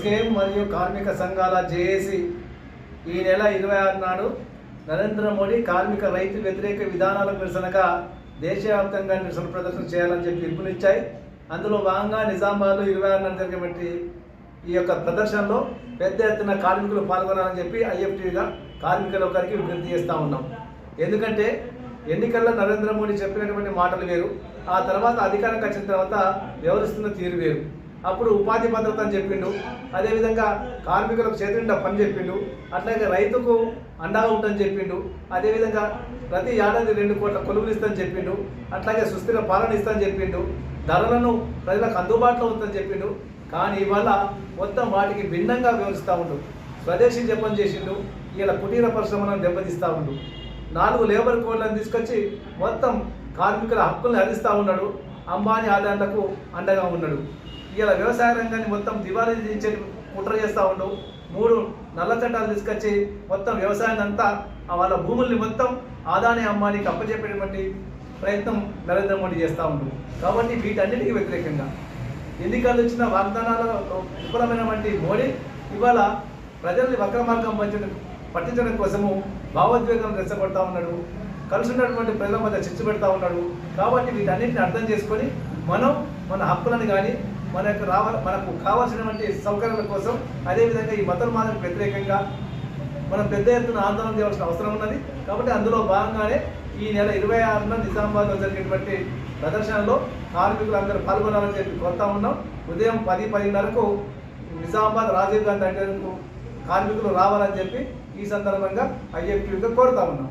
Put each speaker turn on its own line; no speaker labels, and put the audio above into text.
ముస్లీమ్ మరియు కార్మిక సంఘాల జేఏసీ ఈ నెల ఇరవై ఆరు నాడు నరేంద్ర మోడీ కార్మిక రైతు వ్యతిరేక విధానాలకు నిరసనగా దేశవ్యాప్తంగా నిరసన ప్రదర్శన చేయాలని చెప్పి పిలుపునిచ్చాయి. అందులో భాగంగా నిజామాబాద్లో ఇరవై ఆరు నాడు జరిగినటువంటి ఈ యొక్క ప్రదర్శనలో పెద్ద ఎత్తున కార్మికులు పాల్గొనాలని చెప్పి ఐఎఫ్టీగా కార్మికుల ఒకరికి విజ్ఞప్తి చేస్తూ ఉన్నాం. ఎందుకంటే ఎన్నికల్లో నరేంద్ర మోడీ చెప్పినటువంటి మాటలు వేరు ఆ తర్వాత అధికారంకి వచ్చిన తర్వాత వ్యవహరిస్తున్న తీరు వేరు. అప్పుడు ఉపాధి భద్రత అని చెప్పిండు. అదేవిధంగా కార్మికులకు చేతిండా పని చెప్పిండు. అట్లాగే రైతుకు అండగా ఉంటుందని చెప్పిండు. అదేవిధంగా ప్రతి ఏడాది రెండు కోట్ల కొలువులు ఇస్తానని చెప్పిండు. అట్లాగే సుస్థిర పాలన ఇస్తానని చెప్పిండు. ధరలను ప్రజలకు అందుబాటులో ఉందని చెప్పిండు. కానీ ఇవాళ మొత్తం వాటికి భిన్నంగా వివరిస్తూ ఉండు. స్వదేశీ జపం చేసిండు. ఇలా కుటీర పరిశ్రమలను దెబ్బతీస్తూ ఉండు. నాలుగు లేబర్ కోడ్లను తీసుకొచ్చి మొత్తం కార్మికుల హక్కుల్ని హరిస్తూ ఉన్నాడు. అంబానీ ఆదాయాలకు అండగా ఉన్నాడు. ఇలా వ్యవసాయ రంగాన్ని మొత్తం దివాళీ తీసే కుట్ర చేస్తూ ఉండవు మూడు నల్ల చట్టాలు తీసుకొచ్చి మొత్తం వ్యవసాయాన్ని అంతా వాళ్ళ భూముల్ని మొత్తం ఆదాని అమ్మానికి అప్పచెప్పేటువంటి ప్రయత్నం నరేంద్ర మోడీ చేస్తూ ఉండు. కాబట్టి వీటన్నిటికీ వ్యతిరేకంగా ఎన్నికలు ఇచ్చిన వాగ్దానాల విఫలమైనటువంటి మోడీ ఇవాళ ప్రజల్ని వక్ర మార్గం పంచడం పట్టించడం కోసము భావోద్వేగం రెచ్చగొడతా ఉన్నాడు. కలిసి ఉన్నటువంటి ప్రజల మధ్య చిచ్చు పెడతా ఉన్నాడు. కాబట్టి వీటన్నిటిని అర్థం చేసుకొని మనం మన హక్కులను కానీ మన యొక్క రావ మనకు కావాల్సినటువంటి సౌకర్యాల కోసం అదేవిధంగా ఈ మతోన్మాదానికి వ్యతిరేకంగా మనం పెద్ద ఎత్తున ఆందోళన చేయవలసిన అవసరం ఉన్నది. కాబట్టి అందులో భాగంగానే ఈ నెల ఇరవై ఆరున నిజామాబాద్లో జరిగినటువంటి ప్రదర్శనలో కార్మికులు అందరూ పాల్గొనాలని చెప్పి కోరుతా ఉన్నాం. ఉదయం పది పదిన్నరకు నిజామాబాద్ రాజీవ్ గాంధీ అడ్డకు కార్మికులు రావాలని చెప్పి ఈ సందర్భంగా ఐఎఫ్టీగా కోరుతా ఉన్నాం.